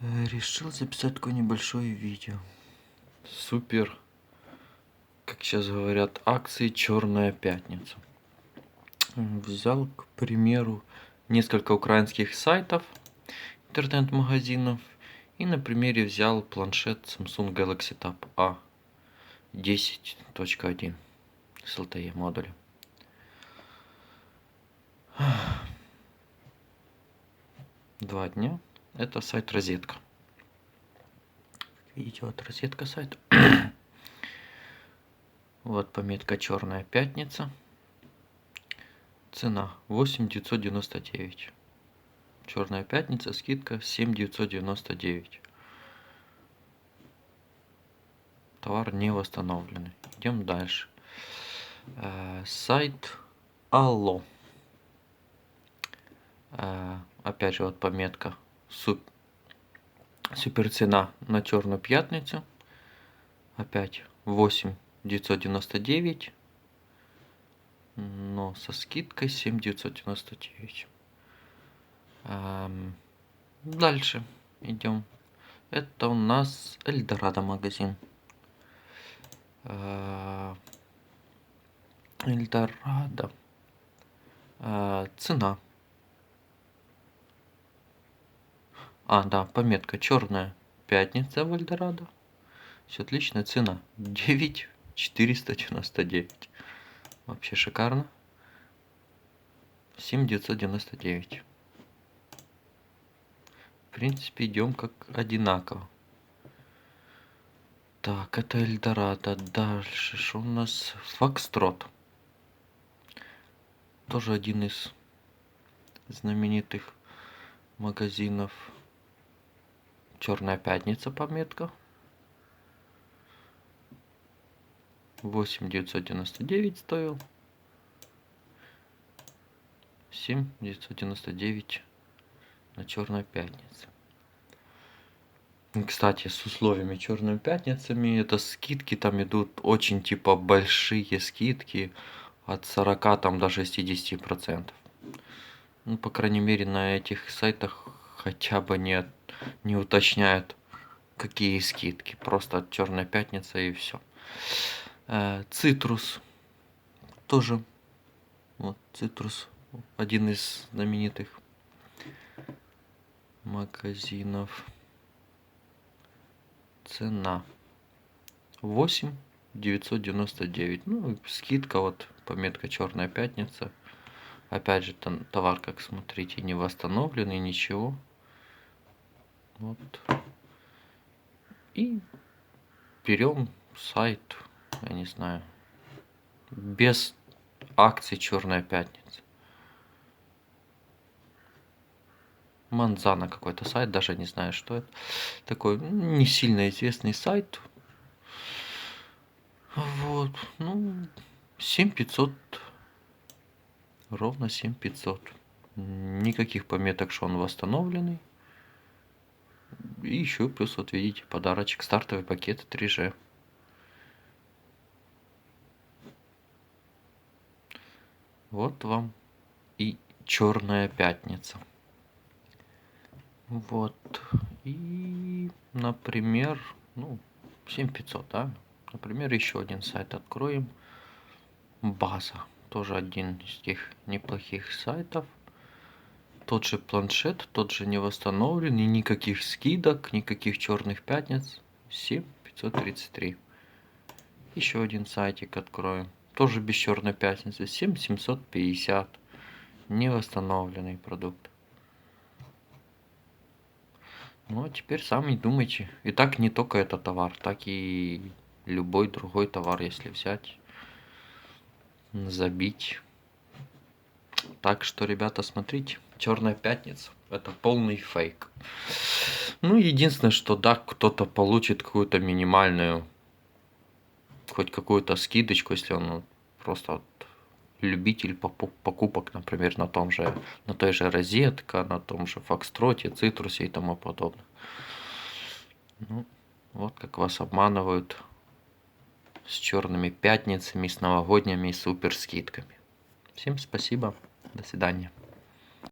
Э, Решил записать такое небольшое видео. Супер, как сейчас говорят, акции Черная пятница. Взял, к примеру, несколько украинских сайтов, интернет-магазинов, и на примере взял планшет Samsung Galaxy Tab A 10.1 с LTE модулем. Два дня. Это сайт Розетка. Видите, вот розетка сайт. Вот пометка Черная пятница. Цена 8 999. Черная пятница, скидка 7 999. Товар не восстановленный. Идем дальше. Э, Сайт Алло. Э, Опять же, вот пометка суп- супер цена на черную пятницу. Опять 8 999. Но со скидкой 7 999. Эм, Дальше идем. Это у нас Эльдорадо магазин. Э, Эльдорадо. Э, Цена. А, да, пометка черная пятница в Эльдорадо. Все отлично, цена 9 499. Вообще шикарно. 7 999. В принципе, идем как одинаково. Так, это Эльдорадо. Дальше, что у нас? Фокстрот. Тоже один из знаменитых магазинов. Черная пятница пометка. 8 999 стоил. 7 999 на Черной пятнице. Кстати, с условиями Черной пятницами это скидки там идут очень типа большие скидки от 40 там до 60 процентов. Ну, по крайней мере, на этих сайтах хотя бы не, не уточняют, какие скидки. Просто Черная пятница и все. Цитрус. Тоже. Вот, Цитрус. Один из знаменитых магазинов. Цена. 8 999. Ну, скидка, вот, пометка Черная пятница. Опять же, там товар, как смотрите, не восстановленный, ничего. Вот. И берем сайт, я не знаю, без акций Черная пятница. Манзана какой-то сайт, даже не знаю, что это. Такой не сильно известный сайт. Вот, ну, 7500 Ровно 7500. Никаких пометок, что он восстановленный. И еще плюс, вот видите, подарочек. Стартовый пакет 3G. Вот вам и черная пятница. Вот. И, например, ну, 7500, да? Например, еще один сайт откроем. База. Тоже один из тех неплохих сайтов. Тот же планшет, тот же не восстановленный, никаких скидок, никаких черных пятниц. 7533. Еще один сайтик откроем. Тоже без черной пятницы. 7750. Не восстановленный продукт. Ну, а теперь сами думайте. И так не только этот товар, так и любой другой товар, если взять, забить. Так что, ребята, смотрите, Черная пятница это полный фейк. Ну, единственное, что да, кто-то получит какую-то минимальную, хоть какую-то скидочку, если он просто вот любитель покупок, например, на том же, на той же розетка, на том же Фокстроте, Цитрусе и тому подобное. Ну, вот как вас обманывают с черными пятницами, с новогодними супер скидками. Всем спасибо. До свидания.